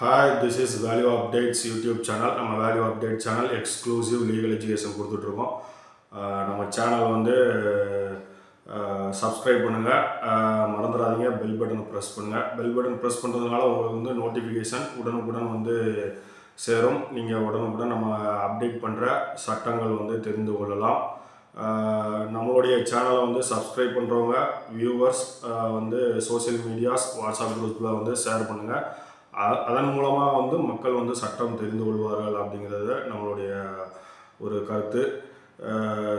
Hi this is value updates YouTube channel நம்ம value update channel exclusive legal education கொடுத்துட்ருக்கோம். நம்ம channel வந்து subscribe பண்ணுங்கள் மறந்துடாதீங்க. பெல் பட்டனை ப்ரெஸ் பண்ணுங்கள் பெல் பட்டன் ப்ரெஸ் பண்ணுறதுனால உங்களுக்கு வந்து நோட்டிஃபிகேஷன் உடனுக்குடன் வந்து சேரும். நீங்கள் உடனுக்குடன் நம்ம அப்டேட் பண்ணுற சட்டங்கள் வந்து தெரிந்து கொள்ளலாம். நம்மளுடைய சேனலை வந்து சப்ஸ்கிரைப் பண்ணுறவங்க வியூவர்ஸ் வந்து சோஷியல் மீடியாஸ் வாட்ஸ்அப் குரூப்பில் வந்து ஷேர் பண்ணுங்கள் அதன் மூலமாக வந்து மக்கள் வந்து சட்டம் தெரிந்து கொள்வார்கள் அப்படிங்கிறத நம்மளுடைய ஒரு கருத்து.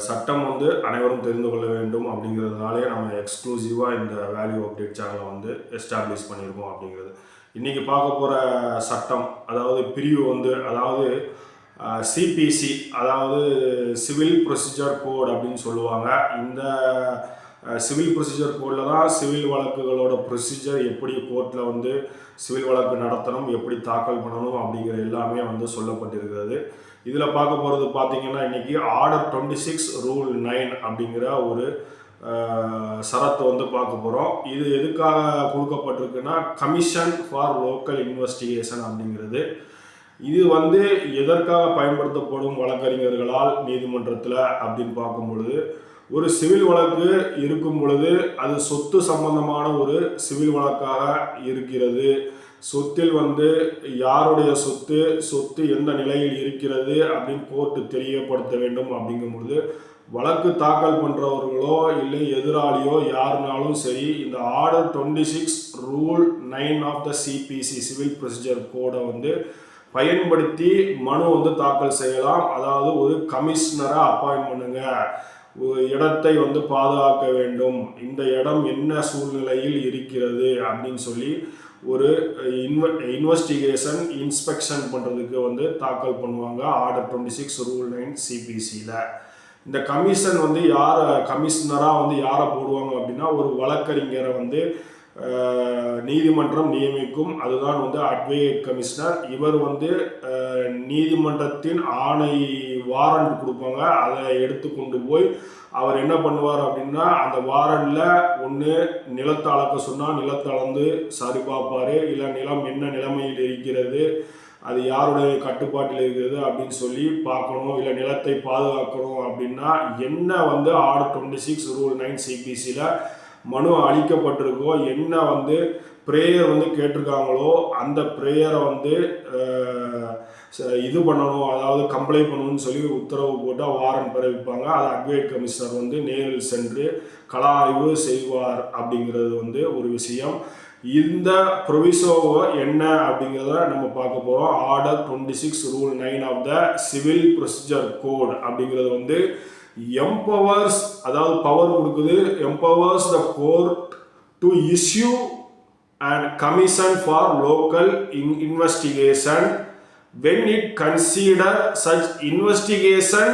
சட்டம் வந்து அனைவரும் தெரிந்து கொள்ள வேண்டும் அப்படிங்கிறதுனாலே நம்ம எக்ஸ்க்ளூசிவாக இந்த வேல்யூ அப்டேட் சேனலை வந்து எஸ்டாப்ளிஷ் பண்ணியிருக்கோம் அப்படிங்கிறது. இன்றைக்கி பார்க்க போகிற சட்டம் அதாவது பிரிவு வந்து அதாவது சிபிசி அதாவது சிவில் ப்ரொசீஜர் கோட் அப்படின்னு சொல்லுவாங்க. இந்த சிவில் ப்ரொசீஜர் கோடில் தான் சிவில் வழக்குகளோட ப்ரொசீஜர் எப்படி கோர்ட்டில் வந்து சிவில் வழக்கு நடத்தணும் எப்படி தாக்கல் பண்ணணும் அப்படிங்கிற எல்லாமே வந்து சொல்லப்பட்டிருக்கிறது. இதில் பார்க்க போகிறது பார்த்தீங்கன்னா இன்றைக்கி order twenty six rule nine அப்படிங்கிற ஒரு சரத்தை வந்து பார்க்க போகிறோம் இது எதுக்காக கொடுக்கப்பட்டிருக்குன்னா கமிஷன் ஃபார் லோக்கல் இன்வெஸ்டிகேஷன் அப்படிங்கிறது. இது வந்து எதற்காக பயன்படுத்தப்படும் வழக்கறிஞர்களால் நீதிமன்றத்தில் அப்படின்னு பார்க்கும் பொழுது ஒரு சிவில் வழக்கு இருக்கும் பொழுது அது சொத்து சம்பந்தமான ஒரு சிவில் வழக்காக இருக்கிறது. சொத்தில் வந்து யாருடைய சொத்து சொத்து எந்த நிலையில் இருக்கிறது அப்படின்னு கோர்ட்டு தெரியப்படுத்த வேண்டும் அப்படிங்கும் பொழுது வழக்கு தாக்கல் பண்ணுறவர்களோ இல்லை எதிராளியோ யாருனாலும் சரி இந்த order twenty six rule nine of the CPC civil procedure கோடை வந்து பயன்படுத்தி மனு வந்து தாக்கல் செய்யலாம். அதாவது ஒரு கமிஷனரை அப்பாயின்ட் பண்ணுங்க. இடத்தை வந்து பாதுகாக்க வேண்டும். இந்த இடம் என்ன சூழ்நிலையில் இருக்கிறது அப்படின்னு சொல்லி ஒரு இன்வ இன்வெஸ்டிகேஷன் இன்ஸ்பெக்ஷன் பண்ணுறதுக்கு வந்து தாக்கல் பண்ணுவாங்க. Order twenty six rule nine சிபிசியில் இந்த கமிஷன் வந்து யாரை கமிஷனராக வந்து யாரை போடுவாங்க அப்படின்னா ஒரு வழக்கறிஞரை வந்து நீதிமன்றம் நியமிக்கும். அதுதான் வந்து அட்வொகேட் கமிஷனர் இவர் வந்து நீதிமன்றத்தின் ஆணை வாரண்ட் கொடுப்பாங்க. அதை எடுத்து கொண்டு போய் அவர் என்ன பண்ணுவார் அப்படின்னா அந்த வாரண்டில் ஒன்று நிலத்தை அளக்க சொன்னால் நிலத்தை அளந்து சரி பார்ப்பார். இல்லை நிலம் என்ன நிலைமையில் இருக்கிறது அது யாருடைய கட்டுப்பாட்டில் இருக்கிறது அப்படின்னு சொல்லி பார்க்கணும். இல்லை நிலத்தை பாதுகாக்கணும் அப்படின்னா என்ன வந்து order twenty six rule nine சிபிசியில் மனு அளிக்கப்பட்டிருக்கோ என்ன வந்து ப்ரேயர் வந்து கேட்டிருக்காங்களோ அந்த ப்ரேயரை வந்து இது பண்ணணும் அதாவது கம்ப்ளைண்ட் பண்ணணும்னு சொல்லி உத்தரவு போட்டால் வாரண்ட் பிறப்பிப்பாங்க. அதை அட்வைட் கமிஷனர் வந்து நேரில் சென்று கள ஆய்வு செய்வார் அப்படிங்கிறது வந்து ஒரு விஷயம். இந்த ப்ரொவிசோவோ என்ன அப்படிங்கிறத நம்ம பார்க்க போகிறோம் order twenty six rule nine of the civil procedure code அப்படிங்கிறது வந்து எம்பவர்ஸ் அதாவது பவர் கொடுக்குது empowers the court to issue and commission for local in investigation when it consider such investigation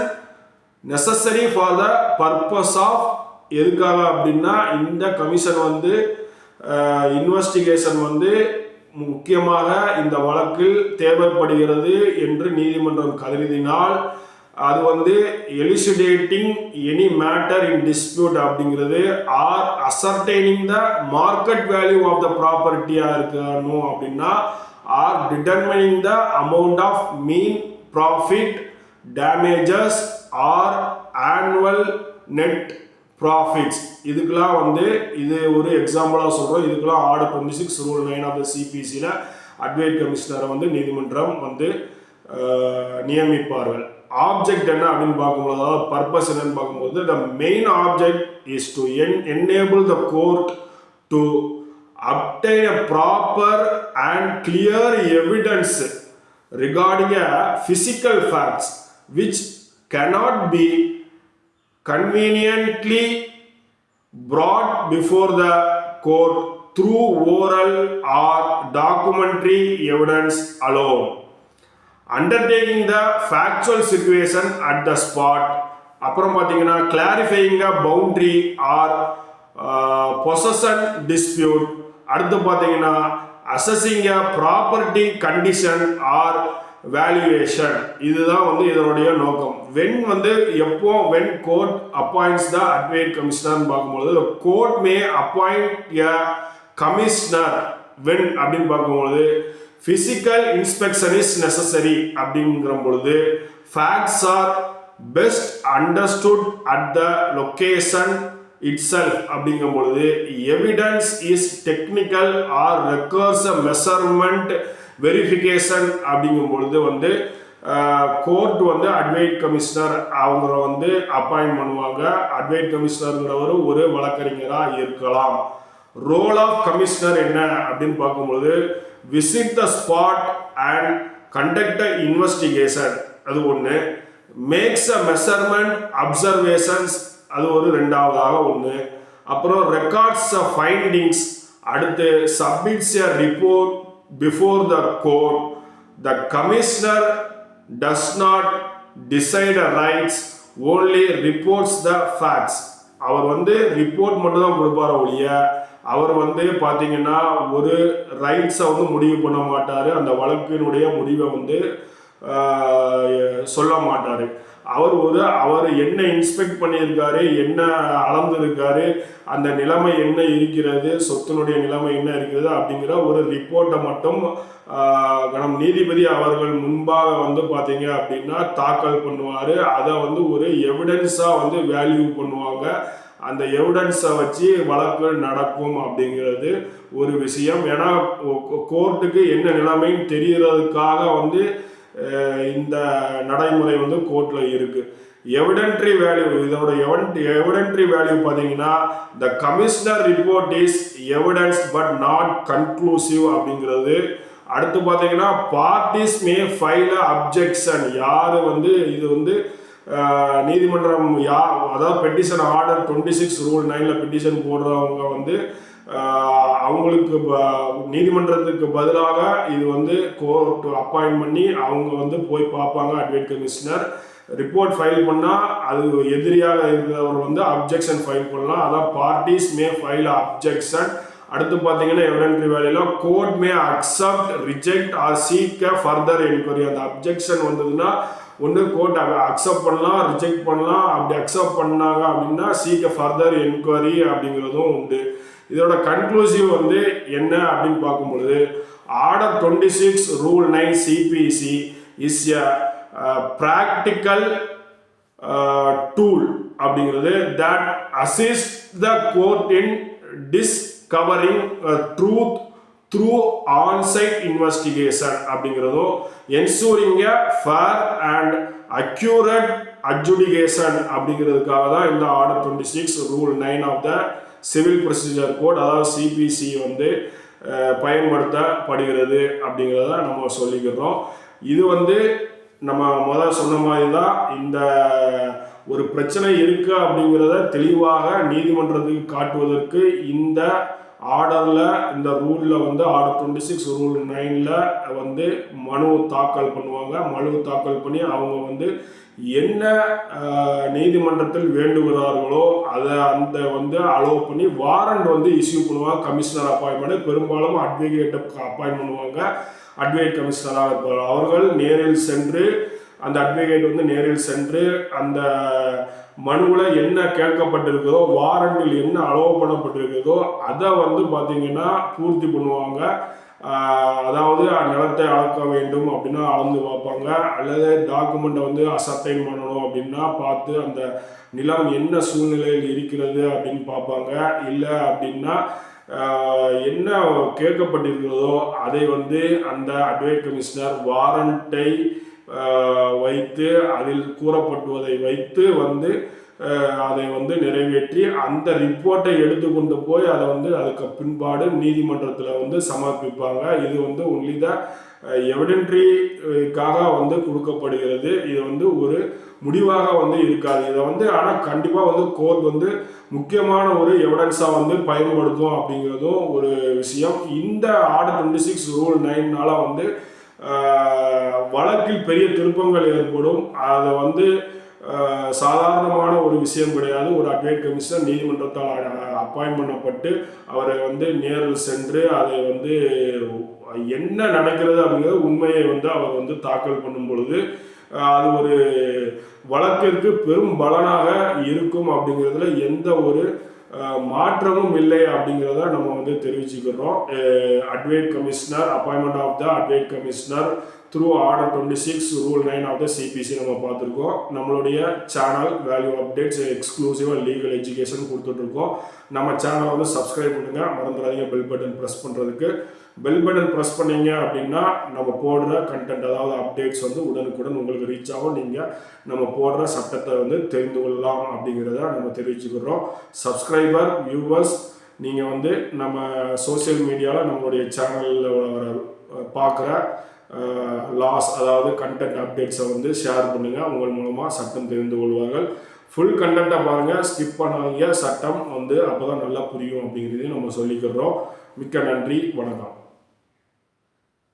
necessary for the purpose of எதுக்காக அப்படின்னா இந்த commission வந்து investigation வந்து முக்கியமாக இந்த வழக்கில் தேவைப்படுகிறது என்று நீதிமன்றம் கருதினால் அது வந்து eliciting any matter in dispute அப்படிங்கிறது or ascertaining the market value of the ப்ராப்பர்ட்டியாக இருக்கணும் அப்படின்னா or determining the amount of mean profit damages or annual net profits இதுக்கெல்லாம் வந்து இது ஒரு எக்ஸாம்பிளாக சொல்கிறோம் இதுக்கெல்லாம் order twenty six rule nine of the சிபிசியில் அட்வைட் கமிஷனரை வந்து நீதிமன்றம் வந்து நியமிப்பார்கள். ஆப்ஜெக்ட் என்ன அப்படின்னு பார்க்கும்போது அதாவது பர்பஸ் என்னன்னு பார்க்கும்போது the main object is to en enable the court to obtain a proper and clear evidence regarding a physical facts which cannot be conveniently brought before the court through oral or documentary evidence alone undertaking the factual situation at the spot அப்புறம் பார்த்தீங்கன்னா clarifying a boundary or possession dispute அடுத்து பார்த்தீங்கன்னா assessing a property condition or valuation இதுதான் வந்து இதனுடைய நோக்கம். When வந்து எப்போ வென் கோர்ட் அப்பாயின்ஸ் த அட்வைட் கமிஷனர் பார்க்கும்பொழுது court may appoint a commissioner when அப்படின்னு பார்க்கும்பொழுது ஃபிசிக்கல் இன்ஸ்பெக்ஷன் இஸ் நெசசரி அப்படிங்கிற பொழுது facts are best understood at the location itself அப்படிங்கும் பொழுது evidence is technical or requires measurement verification அப்படிங்கும் பொழுது வந்து கோர்ட் வந்து அட்வைட் கமிஷனர் அவங்கள வந்து அப்பாயின் பண்ணுவாங்க. அட்வைட் கமிஷனருங்கிறவர் ஒரு வழக்கறிஞராக இருக்கலாம். ரோல் ஆஃப் கமிஷனர் என்ன அப்படின்னு பார்க்கும்பொழுது visit the spot and conduct investigation அது ஒன்று மேக்ஸ் அ மெஷர்மெண்ட் அப்சர்வேஷன்ஸ் அது ஒரு ரெண்டாவதாக ஒன்று அப்புறம் ரெக்கார்ட்ஸ் அ ஃபைண்டிங்ஸ் அடுத்து submits a report before the court the commissioner does not decide rights only reports the facts அவர் வந்து ரிப்போர்ட் மட்டும் தான் கொடுப்பார் ஒழிய அவர் வந்து பார்த்தீங்கன்னா ஒரு ரைட்ஸை வந்து முடிவு பண்ண மாட்டார். அந்த வழக்கினுடைய முடிவை வந்து சொல்ல மாட்டார். அவர் ஒரு அவர் என்ன இன்ஸ்பெக்ட் பண்ணியிருக்காரு என்ன அளந்திருக்காரு அந்த நிலைமை என்ன இருக்கிறது சொத்தினுடைய நிலைமை என்ன இருக்கிறது அப்படிங்கிற ஒரு ரிப்போர்ட்டை மட்டும் நம் கணம் நீதிபதி அவர்கள் முன்பாக வந்து பார்த்தீங்க அப்படின்னா தாக்கல் பண்ணுவார். அதை வந்து ஒரு எவிடன்ஸாக வந்து வேல்யூ பண்ணுவாங்க. அந்த எவிடன்ஸை வச்சு வழக்கு நடக்கும் அப்படிங்கிறது ஒரு விஷயம். ஏன்னா கோர்ட்டுக்கு என்ன நிலைமைன்னு தெரிகிறதுக்காக வந்து இந்த நடைமுறை வந்து கோர்ட்டில் இருக்குது எவிடென்ட்ரி வேல்யூ இதோட எவிடென்ட்ரி வேல்யூ பார்த்தீங்கன்னா the commissioner report is evidence but not conclusive அப்படிங்கிறது. அடுத்து பார்த்தீங்கன்னா பார்ட்டிஸ் மே ஃபைல் அப்ஜெக்ஷன் யார் வந்து இது வந்து நீதிமன்றம் யா அதாவது petition order twenty six rule நைனில் பெட்டிஷன் போடுறவங்க வந்து அவங்களுக்கு ப- நீதிமன்றத்துக்கு பதிலாக இது வந்து கோர்ட் அப்பாயின்ட் பண்ணி அவங்க வந்து போய் பார்ப்பாங்க அட்வைட் கமிஷனர் ரிப்போர்ட் ஃபைல் பண்ணால் அது எதிரியாக இருக்கிறவர் வந்து அப்ஜெக்ஷன் ஃபைல் பண்ணலாம். அதான் பார்ட்டிஸ் மே ஃபைல் அப்ஜெக்ஷன் அடுத்து பார்த்தீங்கன்னா எவிடென்ட்ரி வேலையில் court may accept reject or சீக்க further enquiry அந்த அப்ஜெக்ஷன் வந்ததுன்னா ஒன்று கோர்ட் அக்செப்ட் பண்ணலாம் ரிஜெக்ட் பண்ணலாம். அப்படி அக்செப்ட் பண்ணாங்க அப்படின்னா சீக்க ஃபர்தர் என்கொயரி அப்படிங்கிறதும் உண்டு. இதோட கன்க்ளூசிவ் வந்து என்ன அப்படின்னு பார்க்கும்பொழுது order twenty six rule nine CPC is a practical tool அப்படிங்கிறது that assist the court in discovering truth through onsite investigation அப்படிங்கிறதும் ensuring fair and accurate adjudication அப்படிங்கிறதுக்காக தான் இந்த order twenty six rule nine of the civil procedure code அதாவது CPC வந்து பயன்படுத்தப்படுகிறது அப்படிங்கிறத நம்ம சொல்லிக்கிறோம் இது வந்து நம்ம முதல் சொன்ன மாதிரி தான் இந்த ஒரு பிரச்சனை இருக்கு அப்படிங்கிறத தெளிவாக நீதிமன்றத்துக்கு காட்டுவதற்கு இந்த ஆர்டரில் இந்த ரூலில் வந்து ஆர்டர் டுவெண்ட்டி சிக்ஸ் ரூல் நைனில் வந்து மனு தாக்கல் பண்ணுவாங்க. மனு தாக்கல் பண்ணி அவங்க வந்து என்ன நீதிமன்றத்தில் வேண்டுகிறார்களோ அதை அந்த வந்து அலோவ் பண்ணி வாரண்ட் வந்து இஷ்யூ பண்ணுவாங்க. கமிஷனர் அப்பாயின்மெண்ட் பெரும்பாலும் அட்வொகேட்டை அப்பாயின் பண்ணுவாங்க. அட்வொகேட் கமிஷனராக இருப்பார். அவர்கள் நேரில் சென்று அந்த அட்வொகேட் வந்து நேரில் சென்று அந்த மனுவில் என்ன கேட்கப்பட்டிருக்கிறதோ வாரண்டில் என்ன அலோவ் பண்ணப்பட்டிருக்கிறதோ அதை வந்து பார்த்தீங்கன்னா பூர்த்தி பண்ணுவாங்க. அதாவது நிலத்தை அளக்க வேண்டும் அப்படின்னா அளந்து பார்ப்பாங்க. அல்லது டாக்குமெண்ட்டை வந்து அசர்டைன் பண்ணணும் அப்படின்னா பார்த்து அந்த நிலம் என்ன சூழ்நிலையில் இருக்கிறது அப்படின்னு பார்ப்பாங்க. இல்லை அப்படின்னா என்ன கேட்கப்பட்டிருக்கிறதோ அதை வந்து அந்த அட்வைட் கமிஷனர் வாரண்ட்டை வைத்து அதில் கூறப்பட்டுவதை வைத்து வந்து அதை வந்து நிறைவேற்றி அந்த ரிப்போர்ட்டை எடுத்துக்கொண்டு போய் அதை வந்து அதுக்கு பின்பாடு நீதிமன்றத்தில் வந்து சமர்ப்பிப்பாங்க. இது வந்து ஒன்லி த எவிடென்ட்ரிக்காக வந்து கொடுக்கப்படுகிறது. இது வந்து ஒரு முடிவாக வந்து இருக்காது. இதை வந்து ஆனால் கண்டிப்பாக வந்து கோர்ட் வந்து முக்கியமான ஒரு எவிடன்ஸாக வந்து பயன்படுத்தும் அப்படிங்கிறதும் ஒரு விஷயம். இந்த ஆர்டர் டுவெண்ட்டி சிக்ஸ் ரூல் நைன்னால வந்து வழக்கில் பெரிய திருப்பங்கள் ஏற்படும். அதை வந்து சாதாரணமான ஒரு விஷயம் கிடையாது. ஒரு அட்வைட் கமிஷனர் நீதிமன்றத்தால் அப்பாயின் பண்ணப்பட்டு அவரை வந்து நேரில் சென்று அதை வந்து என்ன நடக்கிறது அப்படிங்கிறது உண்மையை வந்து அவர் வந்து தாக்கல் பண்ணும் பொழுது அது ஒரு வழக்கிற்கு பெரும் பலனாக இருக்கும் அப்படிங்கிறதுல எந்த ஒரு மாற்றமும் இல்லை அப்படிங்கிறத நம்ம வந்து தெரிவிச்சுக்கிறோம். அட்வைட் கமிஷனர் அப்பாயின்மெண்ட் ஆஃப் த அட்வைட் commissioner through order twenty six rule nine of the CBC நம்ம பார்த்துருக்கோம். நம்மளுடைய சேனல் வேல்யூ அப்டேட்ஸ் எக்ஸ்க்ளூசிவாக லீகல் எஜுகேஷன் கொடுத்துட்ருக்கோம். நம்ம சேனலை வந்து சப்ஸ்கிரைப் பண்ணுங்கள் மறந்துடாதீங்க. பெல் பட்டன் ப்ரெஸ் பண்ணுறதுக்கு பெல் பட்டன் ப்ரெஸ் பண்ணீங்க அப்படின்னா நம்ம போடுற கண்டென்ட் அதாவது அப்டேட்ஸ் வந்து உடனுக்குடன் உங்களுக்கு ரீச் ஆகும். நீங்கள் நம்ம போடுற சட்டத்தை வந்து தெரிந்து கொள்ளலாம் அப்படிங்கிறத நம்ம தெரிவிச்சுக்கிறோம். சப்ஸ்கிரைபர் வியூவர்ஸ் நீங்கள் வந்து நம்ம சோஷியல் மீடியாவில் நம்மளுடைய சேனலில் வர பார்க்குற லாஸ் அதாவது கண்டென்ட் அப்டேட்ஸை வந்து ஷேர் பண்ணுங்கள் உங்கள் மூலமாக சட்டம் தெரிந்து கொள்வார்கள். ஃபுல் கண்டென்ட்டை பாருங்கள் ஸ்கிப் பண்ணாங்க சட்டம் வந்து அப்போ தான் நல்லா புரியும் அப்படிங்கிறதையும் நம்ம சொல்லிக்கிறோம். மிக்க நன்றி. வணக்கம்.